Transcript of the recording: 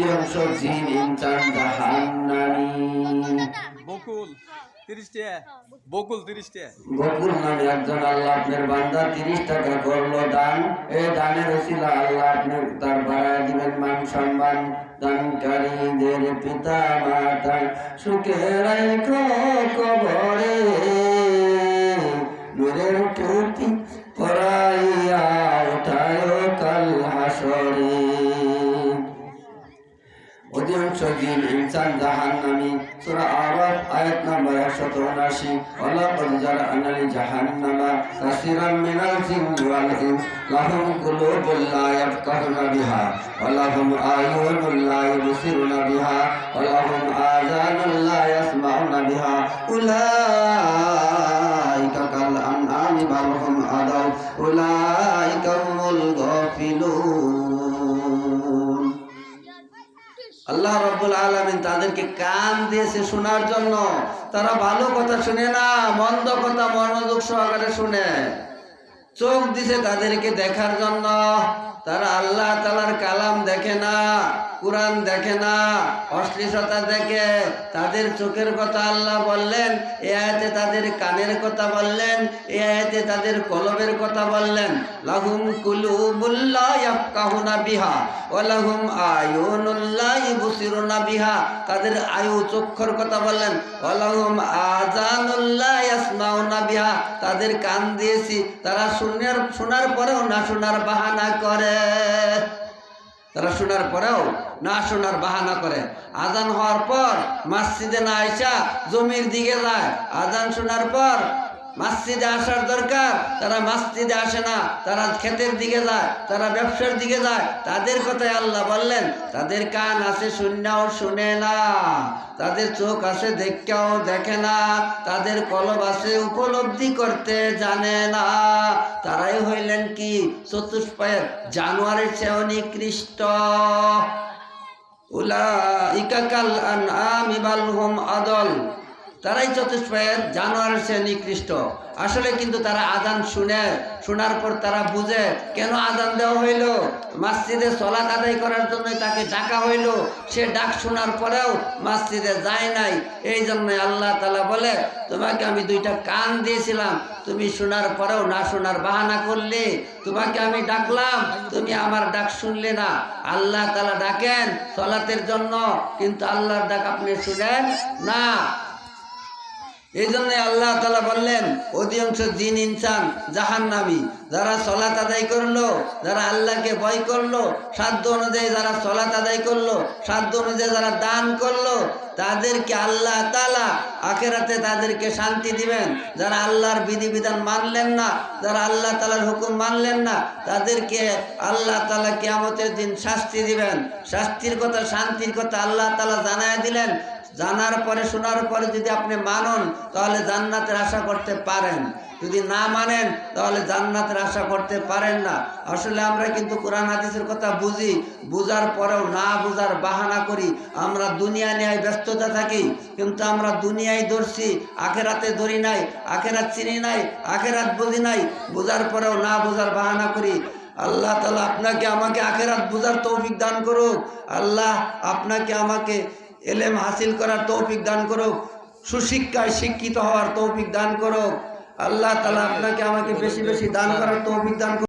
অধিকাংশ জিন ইনসান জাহান্নামী বকুল তিরিশ টাকা বকুল তিরিশ টাকা বকুল নামে একজন আল্লাহ আপনার বান্দা, তিরিশ টাকা করল দান। এই দানের ওসিলা আল্লাহ আপনার তার বাড়ায় দিবেন মান সম্মান দানকারীদের পিতা মাতা সুখে রাখো কবরে। অধিকাংশ দিন ইনসান জাহান্নামী। সূরা আরাফ, আয়াত নম্বর 179 ওয়ালাকাদ জারআনা লি জাহান্নামা কাসীরাম মিনাল জিন্নি ওয়াল ইনস, লাহুম কুলুবুন লা ইয়াফকাহুনা বিহা ওয়া লাহুম আয়ুনুন লা ইবসিরুনা বিহা ওয়া লাহুম আযানুন লা বিহা। উলাইকা আল্লাহ রব্বুল আলমিন তাদেরকে কান দিয়েছে শোনার জন্য। তারা ভালো কথা শুনে না, মন্দ কথা মনোযোগ সহকারে শুনে। চোখ দিছে তাদেরকে দেখার জন্য। তারা আল্লাহ তালার কালাম দেখে না। কোরআন দেখে না, অশ্লীলতা দেখে, তাদের চোখের কথা আল্লাহ বললেন এ আয়তে তাদের কানের কথা বললেন এ আয়তে তাদের কলবের কথা বললেন। লাহুম কুলুবুল্লাহ ইয়াফকাহুনা বিহা ওয়া লাহুম আয়ুনুল্লাহ ইবসিরুনা বিহা, তাদের আয়ু চক্ষুর কথা বললেন। ওয়া লাহুম আযানুল্লাহ ইয়াসমাউনা বিহা, তাদের কান দিয়েছি, তারা শোনার শোনার পরেও না শোনার বাহানা করে। তারা শোনার পরেও না শোনার বাহানা করে। আজান হওয়ার পর মসজিদে না আইসা জমির দিকে যায়। আজান শোনার পর মসজিদে আসার দরকার। তারা মসজিদে আসে না, তারা ক্ষেতের দিকে যায়, তারা ব্যবসার দিকে যায়। তাদের কথাই আল্লাহ বললেন, তাদের কান আছে শূন্যও শুনে না, তাদের চোখ আছে দেখেও দেখে না, তাদের কলব আছে উপলব্ধি করতে জানে না। তারাই হইলেন কি? চতুষ্পায়ের জানুয়ারির চেয়েও নিকৃষ্ট। উলাইকা কাল আনআমি বাল হুম আদল। তারাই চতুষ্পায়ের জানোয়ারের সে নিকৃষ্ট। আসলে কিন্তু তারা আজান শুনে, শোনার পর তারা বুঝে, কেন আজান দেওয়া হইল? মসজিদে সলাত আদায় করার জন্য তাকে ডাকা হইল। সে ডাক শোনার পরেও মসজিদে যায় নাই। এই জন্যই আল্লাহ তালা বলে, তোমাকে আমি দুইটা কান দিয়েছিলাম। তুমি শোনার পরেও না শোনার বাহানা করলে। তোমাকে আমি ডাকলাম। তুমি আমার ডাক শুনলে না। আল্লাহ তালা ডাকেন সলাতের জন্য, কিন্তু আল্লাহর ডাক আপনি শুনেন না। এই জন্য আল্লাহ তালা বললেন, অধিকাংশ জিন, ইনসান জাহান্নামি। যারা সলাত আদায় করল, যারা আল্লাহকে ভয় করল, সাধ্য অনুযায়ী যারা সলাত আদায় করল, সাধ্য অনুযায়ী যারা দান করল, তাদেরকে আল্লাহ তালা আখেরাতে তাদেরকে শান্তি দিবেন। যারা আল্লাহর বিধিবিধান মানলেন না, যারা আল্লাহ তালার হুকুম মানলেন না, তাদেরকে আল্লাহ তালা কেয়ামতের দিন শাস্তি দিবেন। শাস্তির কথা, শান্তির কথা আল্লাহ তালা জানায় দিলেন। জানার পরে, শোনার পরে যদি আপনি মানন, তাহলে জান্নাতের আশা করতে পারেন। যদি না মানেন, তাহলে জান্নাতের আশা করতে পারেন না। আসলে আমরা কিন্তু কোরআন হাদিসের কথা বুঝি। বুঝার পরেও না বুঝার বাহানা করি। আমরা দুনিয়া নিয়ে ব্যস্ততা থাকি, কিন্তু আমরা দুনিয়ায় ধরছি আখেরাতে ধরি নাই, আখেরাত চিনি নাই, আখেরাত বুঝি নাই। বুঝার পরেও না বুঝার বাহানা করি। আল্লাহ তালা আপনাকে আমাকে আখেরাত বুঝার তৌফিক দান করুক। আল্লাহ আপনাকে আমাকে এলেম হাসিল করার তৌফিক দান করুক, সুশিক্ষায় শিক্ষিত হওয়ার তৌফিক দান করুক। আল্লাহ তালা আপনাকে আমাকে বেশি বেশি দান করার তৌফিক দান